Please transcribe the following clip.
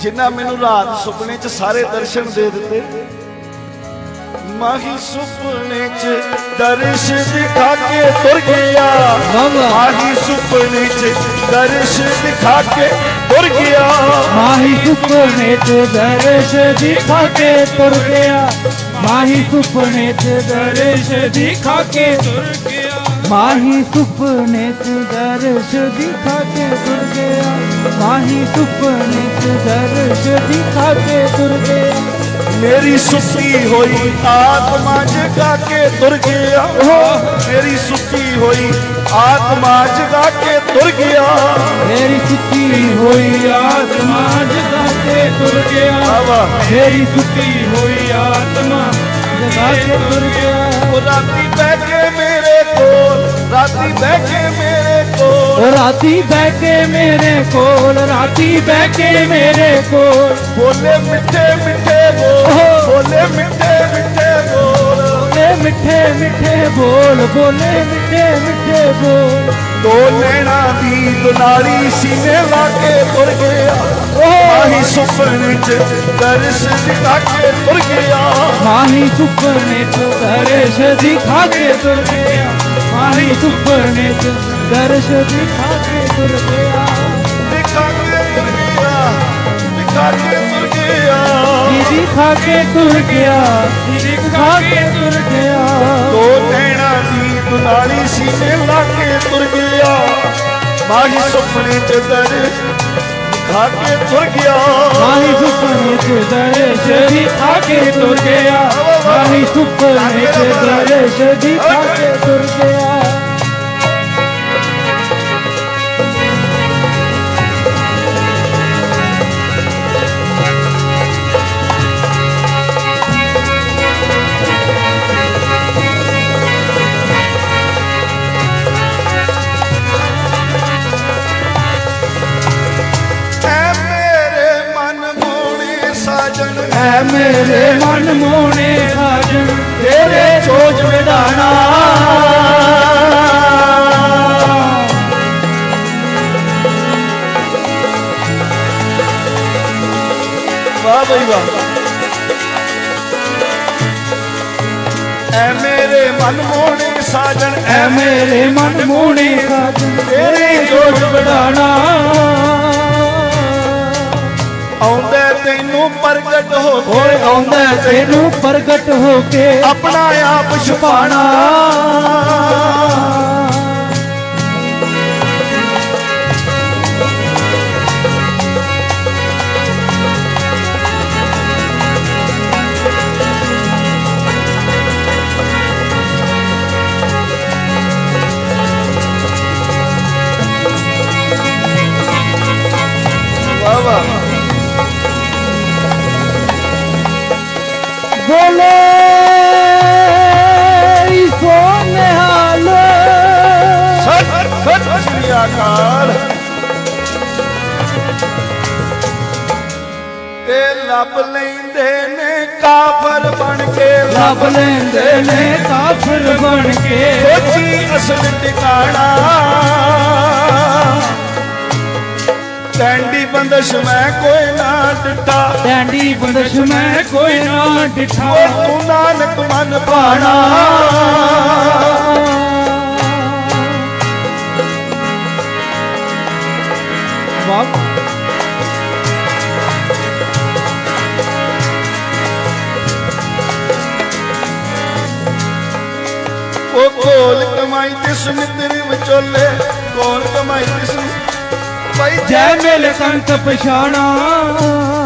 ਜਿਨ੍ਹਾਂ ਮੈਨੂੰ ਰਾਤ ਸੁਪਨੇ 'ਚ ਸਾਰੇ ਦਰਸ਼ਨ ਦੇ ਦਿੱਤੇ ਮਾਹੀ ਸੁਪਨੇ 'ਚ ਦਰਸ਼ ਦਿਖਾ ਕੇ ਤੁਰ ਗਿਆ। ਮਾਹੀ ਸੁਪਨੇ 'ਚ ਦਰਸ਼ ਦਿਖਾ ਕੇ ਤੁਰ ਗਿਆ। ਮਾਹੀ ਸੁਪਨੇ ਚ ਦਰਸ਼ ਦਿਖਾ ਕੇ ਤੁਰ ਗਿਆ। ਮਾਹੀ ਸੁਪਨੇ ਚ ਦਰਸ਼ ਦਿਖਾ ਕੇ ਤੁਰ ਗਿਆ। ਮਾਹੀ ਸੁਪਨੇ ਚ ਦਰਸ਼ ਦਿਖਾ ਕੇ ਤੁਰ ਗਿਆ। ਮਾਹੀ ਸੁਪਨੇ ਚ ਦਰਸ਼ ਦਿਖਾ ਕੇ ਤੁਰ ਗਿਆ। ਮੇਰੀ ਸੁੱਤੀ ਹੋਈ ਆਤਮਾ ਜਗਾ ਕੇ ਤੁਰ ਗਿਆ। ਮੇਰੀ ਸੁੱਤੀ ਹੋਈ ਆਤਮਾ ਜਗਾ ਕੇ ਤੁਰ ਗਿਆ। ਮੇਰੀ ਸੁੱਤੀ ਹੋਈ ਆਤਮਾ ਜਗਾ ਕੇ ਤੁਰ ਗਿਆ। ਮੇਰੀ ਸੁੱਤੀ ਹੋਈ ਆਤਮਾ ਜਗਾ ਕੇ ਤੁਰ ਗਿਆ। ਉਹ ਰਾਤੀ ਬਹਿ ਕੇ ਮੇਰੇ ਕੋਲ ਰਾਤੀ ਬਹਿ ਕੇ ਮੇਰੇ ਕੋਲ। ਰਾਤੀ ਬਹਿ ਕੇ ਮੇਰੇ ਕੋਲ ਰਾਤੀ ਬਹਿ ਕੇ ਮੇਰੇ ਕੋਲ। ਬੋਲੇ ਮਿੱਠੇ ਮਿੱਠੇ ਬੋਲ ਬੋਲੇ ਮਿੱਠੇ ਮਿੱਠੇ ਮਿੱਠੇ ਮਿੱਠੇ ਬੋਲ ਬੋਲੇ ਮਿੱਠੇ ਮਿੱਠੇ ਬੋਲ। ਦੋ ਨੈਣਾ ਦੀ ਦੁਨਾਲੀ ਸੀਨੇ ਲਾ ਕੇ ਤੁਰ ਗਿਆ। ਆਹੀ ਸੁਪਨੇ ਚ ਦਰਸ਼ ਦਿਖਾ ਕੇ ਤੁਰ ਗਿਆ। ਮਾਹੀ ਸੁਪਨੇ ਚ ਦਰਸ਼ ਦਿਖਾ ਕੇ ਤੁਰ ਗਿਆ। ਮਾਹੀ ਸੁਪਨੇ ਚ ਦਰਸ਼ ਦਿਖਾ ਕੇ ਤੁਰ ਗਿਆ। ਦਿਖਾ ਕੇ ਤੁਰ ਗਿਆ ਦਿਖਾ ਕੇ ਤੁਰ ਗਿਆ। ਦਿਖਾ ਕੇ ਤੁਰ ਗਿਆ ਜੀ ਦਿਖਾ ਕੇ ਤੁਰ ਦੀ ਦੁਨਾਲੀ ਸੀਨੇ ਲਾ ਕੇ ਤੁਰ ਗਿਆ। ਮਾਹੀ ਸੁਪਨੇ ਚ ਦਰਸ਼ ਦਿਖਾ ਕੇ ਤੁਰ ਗਿਆ। ਮਾਹੀ ਸੁਪਨੇ ਚ ਦਰਸ਼ ਦਿਖਾ ਕੇ ਤੁਰ ਗਿਆ। ਮਾਹੀ ਸੁਪਨੇ ਚ ਦਰਸ਼ ਦਿਖਾ ਕੇ ਤੁਰ ਗਿਆ। ਐ ਮੇਰੇ ਮਨ ਮੋਹਣੇ ਸਾਜਣ ਤੇਰੇ ਸੋਚ ਵਿਧਾਨਾ। ਵਾਹ ਬਈ ਵਾਹ। ਐ ਮੇਰੇ ਮਨ ਮੋਣੇ ਸਾਜਣ ਐ ਮੇਰੇ ਮਨ ਮੋਹਣੇ ਸਾਜਣ। ਤੇਰੇ ਸੋਚ ਵਿਧਾਨਾ। ਤੈਨੂੰ ਪ੍ਰਗਟ ਹੋ ਕੇ ਓਏ ਆਉਂਦਾ ਤੈਨੂੰ ਪ੍ਰਗਟ ਹੋ ਕੇ ਆਪਣਾ ਆਪ ਛੁਪਾਣਾ ਬੋਲੇ ਸੋਨੇ ਹਾਲ। ਸਤਿ ਸਤਿ ਸ੍ਰੀ ਅਕਾਲ। ਤੇ ਲੱਭ ਲੈਂਦੇ ਨੇ ਕਾਫਰ ਬਣ ਕੇ। ਲੱਭ ਲੈਂਦੇ ਨੇ ਕਾਫਰ ਬਣ ਕੇ। ਸੋਚੀ ਅਸਲ ਟਿਕਾਣਾ। ਟੈਂਡੀ ਬੰਦਸ਼ ਮੈਂ ਕੋਈ ਨਾ ਡਟਾ ਡੈਂਡੀ ਬੰਦਸ਼ ਮੈਂ ਕੋਈ ਨਾ ਡਿਠਾ। ਤੂੰ ਨਾਨਕ ਮਨ ਪਾਣਾ ਵਾਹ। ਉਹ ਕੋਲ ਕਮਾਈ ਤੇ ਸੁਮਿਤਰ ਵਿਚੋਲੇ ਕੋਲ ਕਮਾਈ ਤੇ ਸੁ ਭਾਈ ਜੈ ਮਿਲ ਕੰਤ ਪਛਾਣਾ।